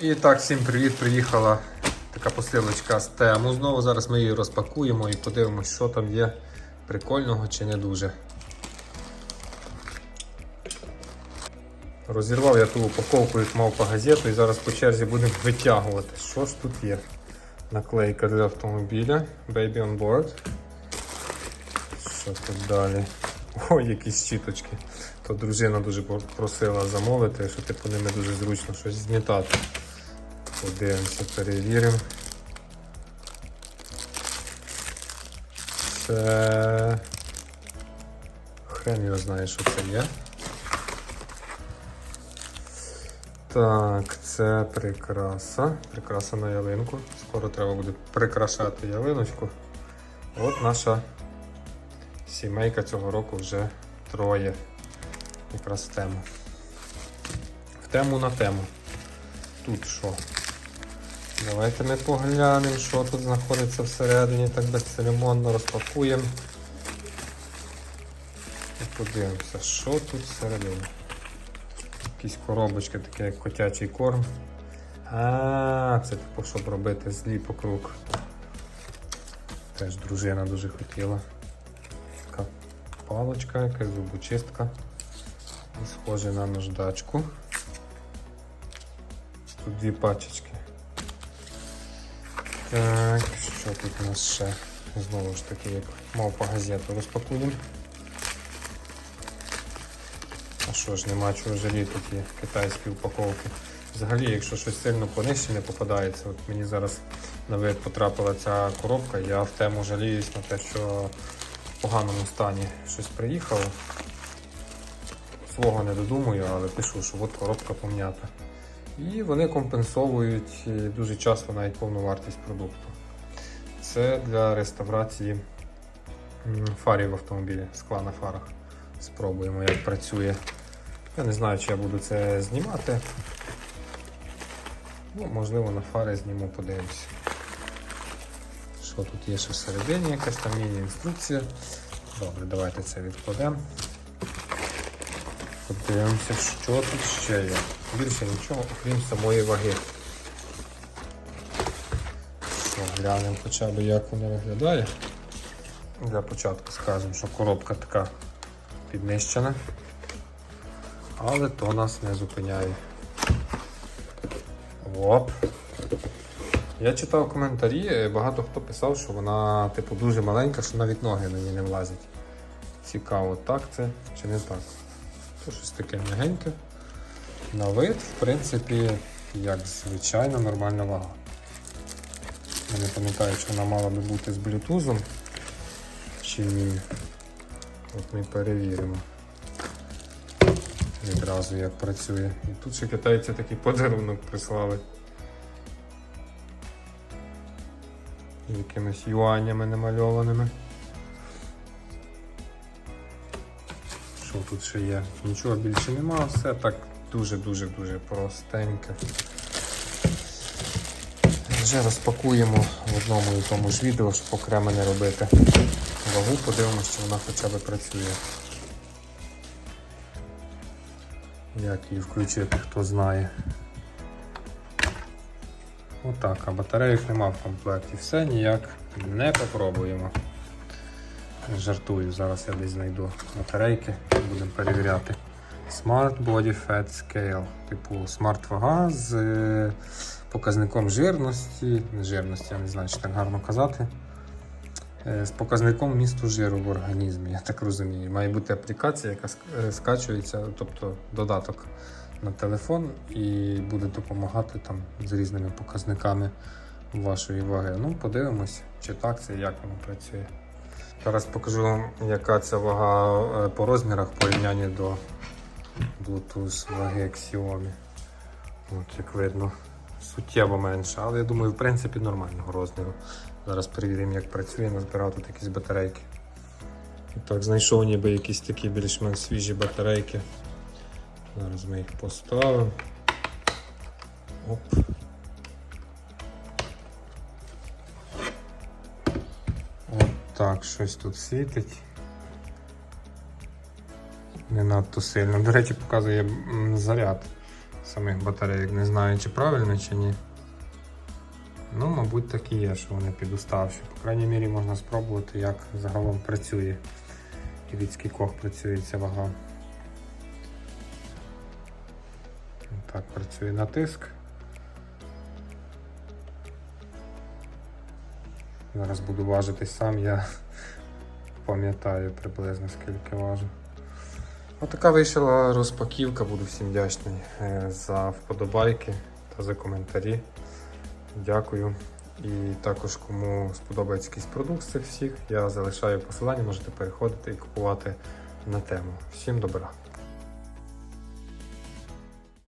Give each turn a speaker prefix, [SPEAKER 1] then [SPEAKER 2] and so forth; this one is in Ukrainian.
[SPEAKER 1] І так, всім привіт! Приїхала така посилочка з тему. Знову зараз ми її розпакуємо і подивимось, що там є прикольного чи не дуже. Розірвав я ту упаковку, як мав по газету, і зараз по черзі будемо витягувати. Що ж тут є? Наклейка для автомобіля, Baby on board. Що тут далі? Ой, якісь щіточки. То дружина дуже просила замовити, що типу ними дуже зручно щось змітати. Подивимося, перевіримо. Це. Хрен його знає, що це є. Так, це прикраса. Прикраса на ялинку. Скоро треба буде прикрашати ялиночку. От наша сімейка цього року вже троє. Якраз в тему. В тему на тему. Тут що? Давайте ми поглянемо, що тут знаходиться всередині, так безцеремонно розпакуємо. І подивимося, що тут всередині. Якісь коробочки, такі як котячий корм. А, це типу, щоб робити зліпок рук. Теж дружина дуже хотіла. Така палочка, якась зубочистка. І схоже на наждачку. Тут дві пачечки. Так, що тут у нас ще? Знову ж таки, як мав по газету розпакуємо. А що ж, нема чого жаліти, є китайські упаковки. Взагалі, якщо щось сильно понижче не попадається, от мені зараз на вид потрапила ця коробка, я в тему жаліюсь на те, що в поганому стані щось приїхало. Свого не додумую, але пишу, що от коробка пом'ята. І вони компенсовують е, дуже часто навіть повну вартість продукту. Це для реставрації фарів в автомобілі, скла на фарах. Спробуємо, як працює. Я не знаю, чи я буду це знімати. Ну, можливо, на фари зніму, подивимось. Що тут є ще всередині, якась там міні-інструкція. Добре, давайте це відкладемо. Подивимося, що тут ще є. Більше нічого, окрім самої ваги. Що, глянемо хоча б як воно виглядає. Для початку скажемо, що коробка така піднищена, але то нас не зупиняє. Оп. Я читав коментарі, багато хто писав, що вона типу дуже маленька, що навіть ноги на ній не влазять. Цікаво, так це чи не так. Це щось таке м'ягеньке. На вид, в принципі, як звичайна нормальна вага. Я не пам'ятаю, чи вона мала би бути з блютузом чи ні. От ми перевіримо відразу як працює. І тут ще китайці такий подарунок прислали. Якимись юанями намальованими. Що тут ще є? Нічого більше нема, все так дуже-дуже-дуже простеньке. Вже розпакуємо в одному і тому ж відео, щоб окремо не робити вагу, подивимося, чи вона хоча б працює. Як її включити, хто знає. Отак, а батарейок нема в комплекті. Все ніяк не попробуємо. Жартую, зараз я десь знайду батарейки, будемо перевіряти. Smart Body Fat Scale, типу смарт вага з е, показником жирності, жирності, я не знаю, чи так гарно казати. Е, З показником місту жиру в організмі, я так розумію. Має бути аплікація, яка е, скачується, тобто додаток на телефон і буде допомагати там з різними показниками вашої ваги. Ну, подивимось, чи так це і як воно працює. Зараз покажу яка ця вага е, по розмірах в порівнянні до Bluetooth ваги Xiaomi. От, як видно, суттєво менше, але я думаю, в принципі, нормального розміру. Зараз перевіримо, як працює, назбирав тут якісь батарейки. Так, знайшов ніби якісь такі більш-менш свіжі батарейки. Зараз ми їх поставимо. Оп. Так, щось тут світить. Не надто сильно. До речі, показує заряд. самих батарейок. Не знаю, чи правильно, чи ні. Ну, мабуть, так і є, що вони підуставші. По крайній мірі можна спробувати, як загалом працює. І від скількох працює ця вага. Так працює натиск. Зараз буду важити сам, я пам'ятаю приблизно скільки важу. Отака вийшла розпаківка, буду всім вдячний е, за вподобайки та за коментарі. Дякую. І також, кому сподобається якийсь продукт з цих всіх, я залишаю посилання, можете переходити і купувати на тему. Всім добра!